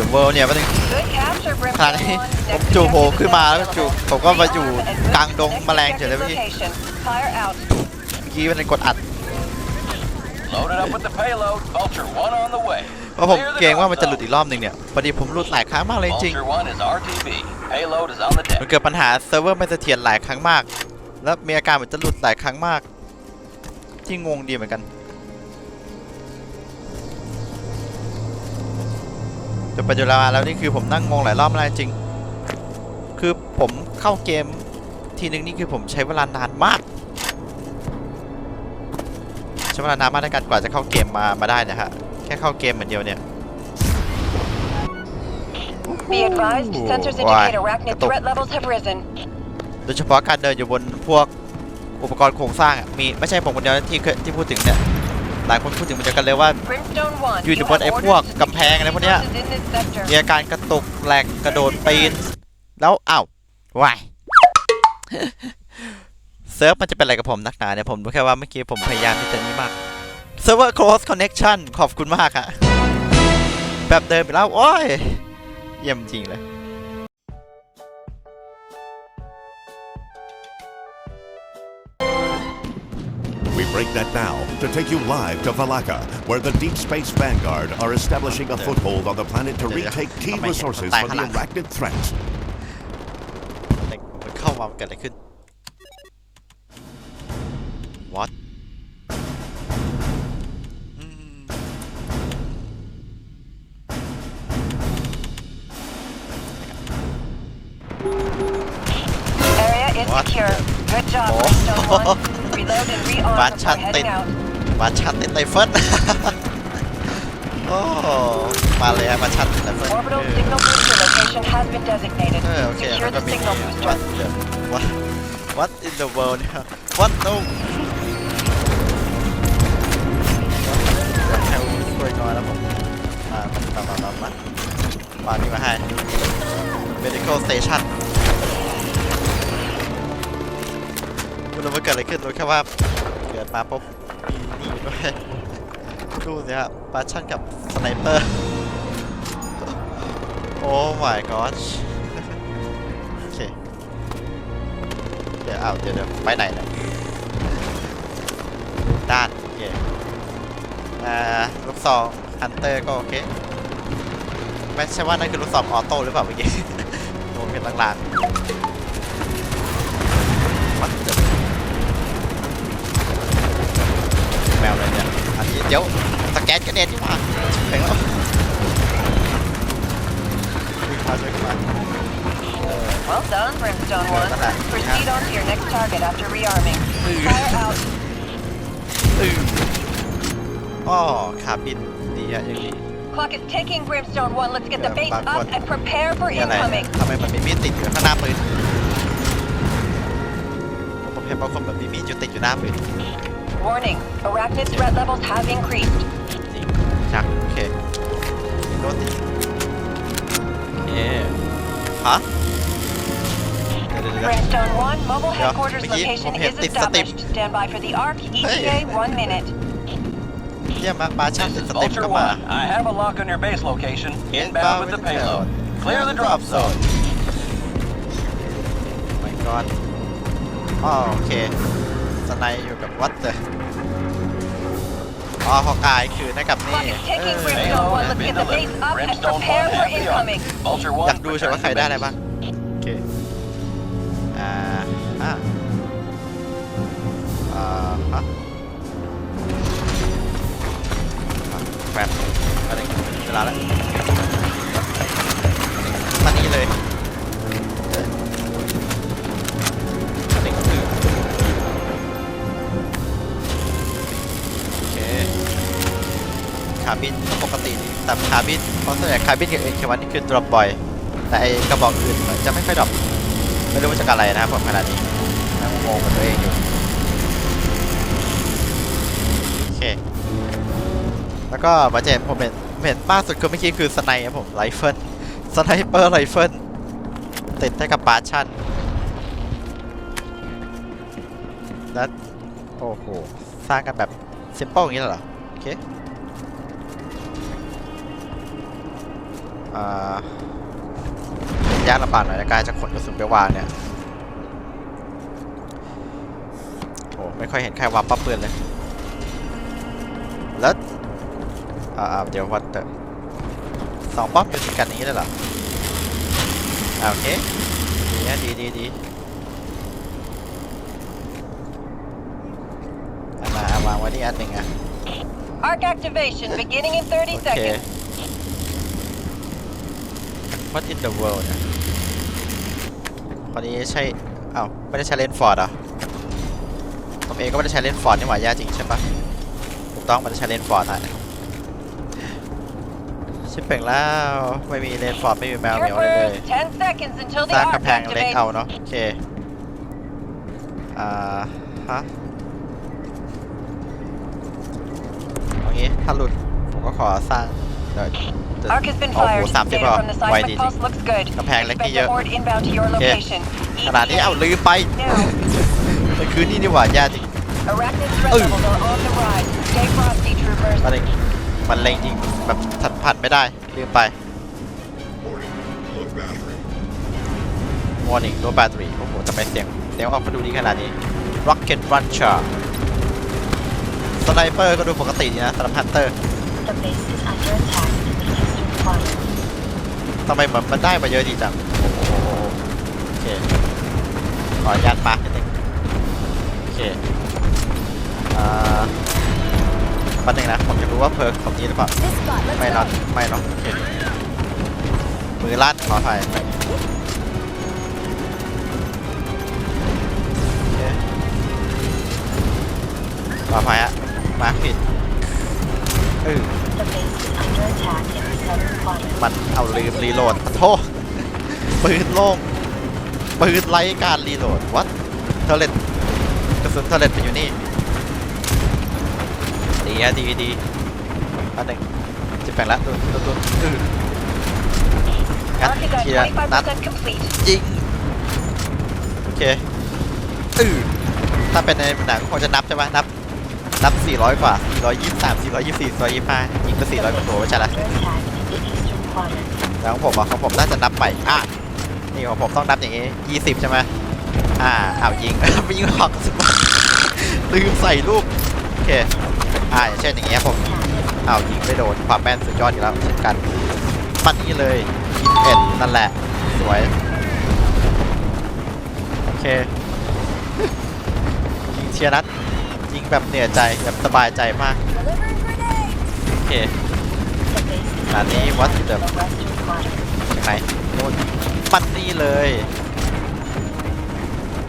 the world เนี่ยมันง Good capture, ขนาด Brimstone นี้ One. ผม Next จู่โผล่ objective ขึ้นมาแล้ว available. จู่ผมก็มาอยู่ Select and กลางดง next แมลงเฉยเลยเมื่อกี้ location. Fire out. เมื่อกี้มันกดอัด Loaded up with the payload. Vulture 1 on the way. เพราะผม Clear the เกรงว่ามันจะห drop ลุดอีกรอบหนึ่งเนี่ยพอดีผมหลุดหลายครั้งมากเลยจ zone. ริง Vulture 1 is RTB. Payload is on the มัน deck. เกิดปัญหาเซิร์ฟเวอร์ไม่เสถียรหลายครั้งมาก แล้วมีอาการเหมือนจะหลุดหลายครั้งมาก ที่งงดีเหมือนกัน จนปัจจุบันแล้วนี่คือผมนั่งงงหลายรอบมากจริง คือผมเข้าเกมทีนึงนี่คือผมใช้เวลานานมากใช้เวลานานมากในการกว่าจะเข้าเกมมามาได้นะฮะแค่เข้าเกมเหมือนเดียวเนี่ย Be advised, sensors Why? indicate arachnid Ito. threat levels have risen. โดยเฉพาะการเดินอยู่บนพวกอุปกรณ์โครงสร้างอะมีไม่ใช่ผมคนเดียวนะที่เคยที่พูดถึงเนี่ย หลายคนพูดถึงเหมือนกันเลยว่า Brimstone One. อยู่ you บน have ไอ้ orders พวก to กำแพงอะไรพวกเนี้ย resources in this sector. มีอาการกระตุกแหลกกระโดดปีน แล้วอ้าววายเซิร์ฟมันจะเป็นอะไรกับผมนักหนาเนี่ยผมรู้แค่ว่าเมื่อกี้ผมพยายามที่จะนี่มากเซิร์ฟเวอร์ close connection ขอบคุณมากฮะแบบเดิมไปแล้ว โอ้ย เยี่ยมจริงเลย We break that now to take you live to Valaka, where the Deep Space Vanguard are establishing a foothold on the planet to retake key resources from the arachnid threats. เด็กมันเข้ามาเกิดอะไรขึ้น what อื ม Area is What secure. Good job, Oh. Brimstone One. Reload and rearm Bad before shot, heading Tin. out. มาชัดติดไตเฟิลโอ้มาเลยฮะมาชัดติดไตเฟิล Orbital signal booster location has been designated. เออโอเค Secure แล้วก็ the มี signal what booster. the what what in the world เนี่ย what no what hell is going on แล้วผมมามามามามามานี่มาให้ medical station ไม่รู้ว่าเกิดอะไรขึ้นรู้แค่ว่าเกิดมาปุ๊บมีนี่ด้วยดูสิครับปาชั่นกับสไนเปอร์ โอ้ my gosh โอเคเดี๋ยวเอาเดี๋ยวเดี๋ยวไปไหนเนี่ยด้านโอเคอ่าลูกซองฮันเตอร์ก็โอเคไม่ใช่ว่านั่นคือลูกซองออโต้หรือเปล่าเมื่อกี้ผมเห็นลางๆมันจะ แมวเลยเนี่ยอันนี้เดี๋ยวสแกนกระเด็นที่มาชิบหายแล้ววิ่งมาช่วยกันมา Well done, Brimstone Yeah, One. that's that. Proceed on to your next target after rearming. Fire out. อืออ๋อขาบินดีอะยังดี Clock is ticking, Brimstone One. Let's get the Yeah, base up backward. and prepare for นี่อะไร incoming. ทำไมมันมีมีดติดอยู่ข้างหน้าปืนผมเห็นบางคนแบบมีมีดอยู่ติดอยู่หน้าปืน Warning, arachnid threat levels have increased. จริงจักโอเคโดนติดเอ๊ะฮะเดี๋ยวเดี๋ยวเดี๋ยว Brimstone One, mobile Yeah, headquarters Mickey, location ผมเห็น is ติดสติป established. Stand by for the ARC. ETA Hey. one minute. เยี่ยมมากปลาช่างติด This ส is เต็ป Vulture ก็มา 1. I have a lock on your base location. Inbound Inbound with with the the payload. payload. Clear the drop zone. my god อ๋อโอเคส ไนด์อยู่กับวัดเลยอ๋อฮอกายคือนั่นกับนี่ Clock is ticking, เออ Brimstone One. Payload has Let's been get the base delivered. up and Brimstone 1 prepare for have the arc. incoming. Vulture อยาก1ดูใช่ว่าใคร return ได้ to อะไร base. บ้าง โอเค อ่าอ่าอ่าฮะแบบอะไรเวลาแล้วมานี้เลยาร์บินก็ปกติแต่คาร์บินเพราะส่วนใหญ่คาร์บินกับเอ็นเควันนี่คือดรอปบ่อย แต่ไอกระบอกอื่นจะไม่ค่อยดรอปไม่รู้ว่าจากอะไรนะครับผมขนาดนี้นั่งงงกับตัวเองอยู่โอเคแล้วก็มาเจนผมเห็นเห็นมากสุดคือเมื่อกี้คือสไนครับผมไรเฟิลสไนเปอร์ไรเฟิลติดให้กับปาร์ชั่นและโอ้โห สร้างกันแบบซิมเปิลอย่างนี้เหรอ โอเค ยากลำบากหน่อยในการจะขนกระสุนไปวางเนี่ยโอ้ไม่ค่อยเห็นใครวางปั๊บปืนเลย แล้วอ่าอ่าเดี๋ยววัดเตอร์สองป้อมอยู่ติดกันอย่างนี้เลยเหรออ่าโอเคดีนะดีดีดีเอามาวางไว้ที่อันหนึ่งอะ Arc activation beginning in 30โอเค seconds. What in the world เนี่ยคนนี้ใช่อ้าวไม่ได้ใช้เลนฟอร์ดเหรอผมเองก็ไม่ได้ใช้เลนฟอร์ดนี่หว่าย่าจริงใช่ปะถูกต้องไม่ได้ใช้เลนฟอร์ดฮะชิปเป่งแล้วไม่มีเลนฟอร์ดไม่มีแมวเหมียวเลยเลย Troopers, 10 seconds until ส the ร้าง arc กำแพงเล็ก activates. เอาเนาะโอเคอ่าฮะเอางี้ถ้าหลุดผมก็ขอสร้าง เดี๋ยวเดี๋ยว Arc has been โอ้โห fired. สามสิบ Data ป่ะ from the ไวดี seismic จริง pulse looks good. กำแพงเล็ก Expect นี่เยอะ a horde inbound to your โอเค location. ขนาดนี้เอาลืมไป Now, มันคือนี่นี่หว่าย่าจริง arachnid threat Ooh. levels are on the rise. Stay frosty, troopers. มันเล็งมันเล็งจริงแบบสัมผัสไม่ได้ลืมไป warning low battery โอ้โหทำไมเสียงเสียงออกมาดูดีขนาดนี้ rocket launcher สไนเปอร์ก็ดูปกติดีนะสำหรับฮันเตอร์ The base is under attack in the eastern quadrant. ทำไมมันมันได้มาเยอะดีจังโอ้โหโอเค ขออนุญาตมาร์กนิดนึงโอเคอ่าปันหนึ่งนะ ผมจะรู้ว่าเพิร์กของนี้หรือเปล่าไม่นอนไม่นอนโอเคมือลั่นขออภัยโอเคขออภัยฮะมาร์กผิด เออ The base is under attack in the southern quadrant. มันเอาลืมรีโหลดขอโทษปืนโล่งปืนไร้การรีโหลดวัดเทเลตกระสุนเทเลตไปอยู่นี่ดีอะดีดีอันหนึ่งจะแปลงแล้วดูดูดูอื้องัด Arc is at ทีละนัด 25% complete. ยิง โอเค อือถ้าเป็นในหนังคงจะนับใช่ไหมนับ นับ 400 กว่า 423 424 425ยิงไป400กว่าตัวไม่ใช่ละแล้วของผมอะของผมน่าจะนับใหม่อะนี่ของผมต้องนับอย่างงี้ยี่สิบใช่ไหมอ่าอ้าวยิงไม่ยิงหอกลืมใส่ลูกโอเคอ่าเช่นอย่างเงี้ยผมอ้าวยิงไม่โดนความแม่นสุดยอดอยู่แล้วเช่นกันปันนี้เลยยิงเอ็ดนั่นแหละสวยโอเคยิงเชียร์นัด แบบเหนื่อยใจแบบสบายใจมาก โอเค The base is อัน under นี้วัด attack เดิ in ม the western quadrant. ยังไงโน่นปันนี่เลย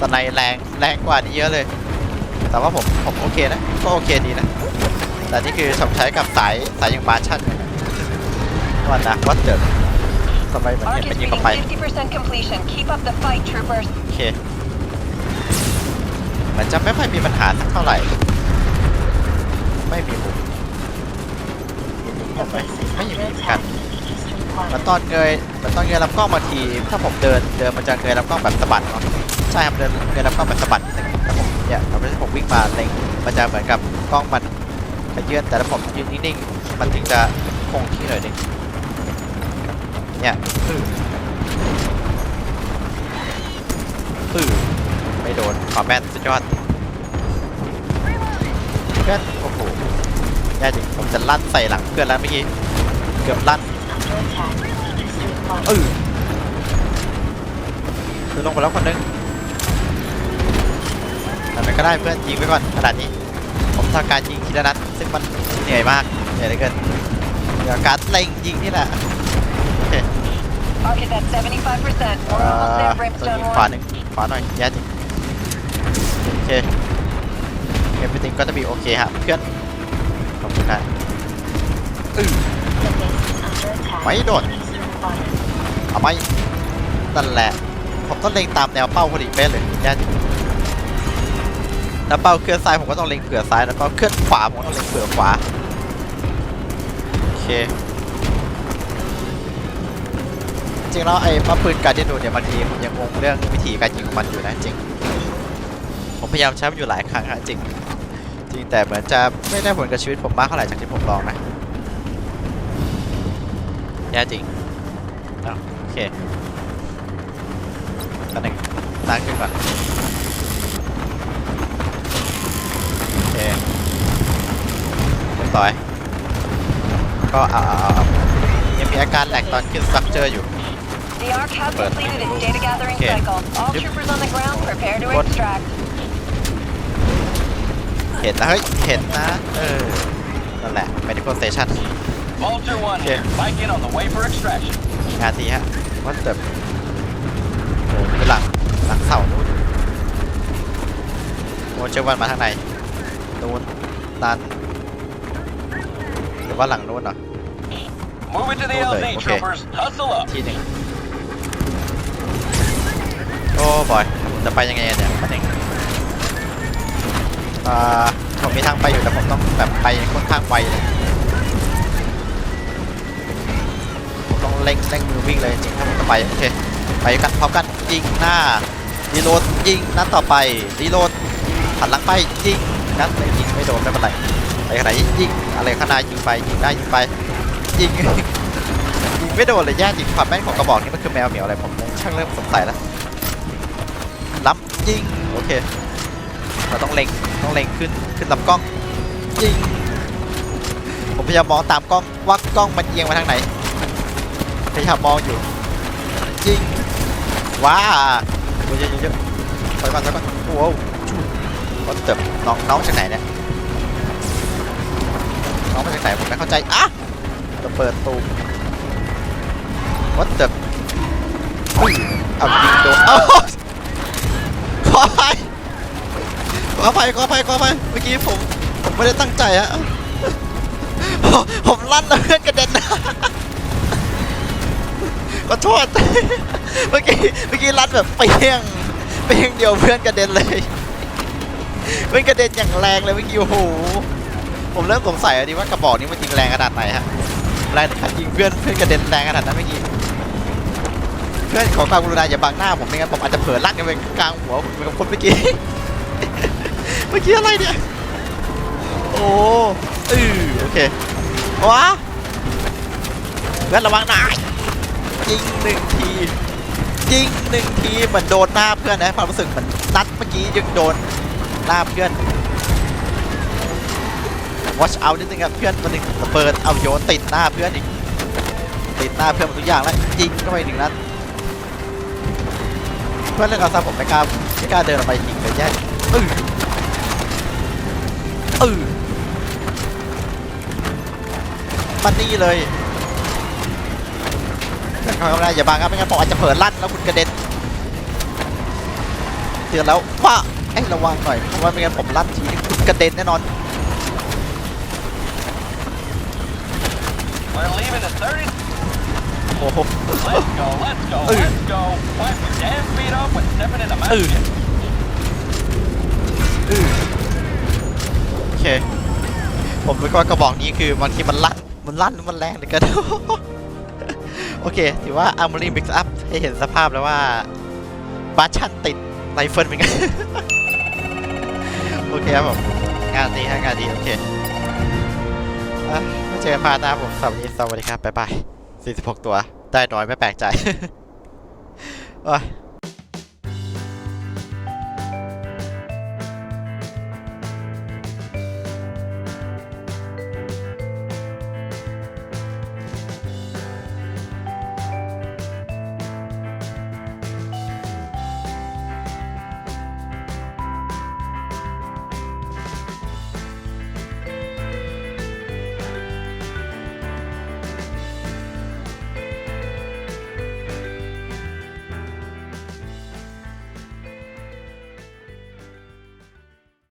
สไนแรงแรงกว่านี้เยอะเลย แต่ว่าผมผมโอเคนะ ก็โอเคดีนะ แต่นี่คือผมใช้กับสายสายอย่างบาชั่นว่านะวัดเดิมทำไมมัน Arc เห็น is เป็นยิง reading เข้าไป50% completion. Keep up the fight, troopers. โอเค มันจะไม่ค่อยมีปัญหาสักเท่าไหร่ ไม่มีมุม The base is ไม่ under มีกันมันตอนเงยมันตอนเงยลำกล้องบาที ถ้าผมเดินเดินมันจะเงยลำกล้องแบบสะบัดเนาะใช่ครับเดินเงยลำกล้องแบบสะบัดนิดนึงแต่ผมเนี่ยตอนที่ผมวิ่งมาเล็งมันจะเหมือนกับกล้องมันขยื่นแต่ถ้าผมยืนนิ่งๆมันถึงจะคงที่หน่อยหนึงเนี่ยอื้ออื้อ ไม่โดน ขอแม่นสุดยอดเพื่อนโอ้โหแย่จริงผมจะลั่นใส่หลังเพื่อนแล้วเมื่อกี้เกือบลั่น Under attack in the eastern เอ quadrant. อคือลงไปแล้วคนหนึงทำไมก็ได้เพื่อนยิงไปก่อนขนาดนี้ ผมทำการยิงทีละนัดซึ่งมันเหนื่อยมากเหนื่อยเหลือเกินเดี๋ยวการเล็งยิงนี่แหละโอเค Arc is at 75%. เอ่ We're almost อ there, ตัว Brimstone ยิงขวา One. หนึ่งขวาหน่อยแย่จริงโอ เคเอฟ r y t h i n g ก็จะมีโอเคฮะเพื่อนขอบคุณนะอื้อ The base is under attack Mấy in đồn. the eastern quadrant. เอาไหมนั่นแหละผมต้องเล็งตามแนวเป้าพอดีเป๊ะเลยแย่จริงแล้วเป้าเคลื่อนซ้ายผมก็ต้องเล็งเผื่อซ้ายแล้วเป้าเคลื่อนขวาผมก็ต้องเล็งเผื่อขวาโอเคจริงแล้วไอ้ป้าปืนการที่ดูเนี่ยบางทีผมยังงงเรื่องวิธีการยิงของมันอยู่นะจริงผม พยายามใช้มันอยู่หลายครั้งฮะจริง จริงแต่เหมือนจะไม่ได้ผลกับชีวิตผมมากเท่าไหร่จากที่ผมลองนะแย่จริงอ้าวโอเคกันหนึ่งตั้งขึ้นก่อนโอเคเรียบร้อยก็เอาเอาเอาเอายังมีอาการแหลกตอนขึ้นสตรัคเจอร์อยู่ The Ark has But- completed its data gathering Okay. cycle. All Yep. troopers on the ground, prepare to What? extract. เห็นนะเฮ้ยเห็นนะ เออ นั่นแหละ medical station Vulture 1 Okay. here. Bike in on the way for extraction. งานทีฮะวัดแบบโอ้เป็นหลังหลังเสานู่นโอ้เจอวันมาทางไหนนู่นนั้นหรือว่าหลังนู่นเหรอ Move it to the Okay, LZ, okay. troopers. Hustle up. ทีหนึ่งโอ้บอย จะไปยังไงเนี่ยประเด็นอ่า ผมมีทางไปอยู่แต่ผมต้องแบบไปค่อนข้างไวเลยผมต้องเร่งเร่งมือวิ่งเลยจริงถ้าผมจะไปโอเคไปกันพร้อมกันยิงหน้ารีโหลดยิงนัดต่อไปรีโหลดหันหลังไปยิงนัดเลยยิงไม่โดนไม่เป็นไรไปขนาดยิงอะไรข้างหน้ายิงไปยิงได้ยิงไปยิงยิงไม่โดนเลยแย่จริงความแม่นของกระบอกนี่มันคือแมวเหมียวอะไรผมช่างเริ่มสงสัยแล้วล้ำยิงโอเค เราต้องเล็งต้องเล็งขึ้นขึ้นลำกล้องยิงผมพยายามมองตามกล้องว่ากล้องมันเอียงมาทางไหนพยายามมองอยู่ยิงว้าเยอะเยอะเยอะไปก่อนไปก่อนโอ้โหก็เติบน้องน้องจากไหนเนี่ยน้องมาจากไหนผมไม่เข้าใจอะจะเปิดตูม What the อุ้ยเอายิงโดนเอ้าขออภัยข ออภัยขออภัยขออภัยเมื่อกี้ผมผมไม่ได้ตั้งใจอะผมลั่นแล้วเพื่อนกระเด็นนะขอโทษเมื่อกี้เมื่อกี้ลั่นแบบเปี้ยงเปี้ยงเดียวเพื่อนกระเด็นเลยเพื่อนกระเด็นอย่างแรงเลยเมื่อกี้โอ้โหผมเริ่มสงสัยดิว่ากระบอกนี้มันยิงแรงขนาดไหนฮะแรงขั้นยิงเพื่อนเพื่อนกระเด็นแรงขนาดนั้นเมื่อกี้เพื่อนขอความกรุณาอย่าบังหน้าผมไม่งั้นผมอาจจะเผลอลั่นกันไปกลางหัวผมเหมือนกับคนเมื่อกี้ เมื่อกี้อะไรเนี่ย โอ้อือโอเคว้าเพื่อนระวังหน่อยยิงหนึ่งทียิงหนึ่งทีเหมือนโดนหน้าเพื่อนนะความรู้สึกเหมือนนัดเมื่อกี้ยังโดนหน้าเพื่อน watch out นิดนึงครับเพื่อนมันหนึ่งระเบิดเอาโยนติดหน้าเพื่อนอีกติดหน้าเพื่อนทุกอย่างแล้วยิงเข้าไปหนึ่งนัดเพื่อนเล่นเอาซะผมไม่กล้าไม่กล้าเดินออกไปยิงเลยแย่ อืออือมันนี่เลยเพื่อนเขาไม่ได้อย่าบังครับไม่งั้นผมอาจจะเผลอลั่นแล้วคุณกระเด็นเตือนแล้วว่าไอ้ระวังหน่อยเพราะว่าไม่งั้นผมลั่นทีนี้คุณกระเด็นแน่นอน We're leaving in 30 โอ้โห Let's go, let's go, Ooh. let's go. Wipe your damn feet off with stepping in the mountain. อืออืออ เค ผมรู้ว่ากระบอกนี้คือบางทีมันลั่นมันลั่นมันแรงเหลือเกินโอเค ถือว่า Armory Mix Up ให้เห็นสภาพแล้วว่าบาชันติดไรเฟิลเหมือนกัน โอเคครับผม งานดีฮะงานดี โอเคอะมาเจอพาหน้าผมสวัสดีสวัสดีครับ บ๊ายบาย46 ตัว ได้น้อยไม่แปลกใจโอ้ย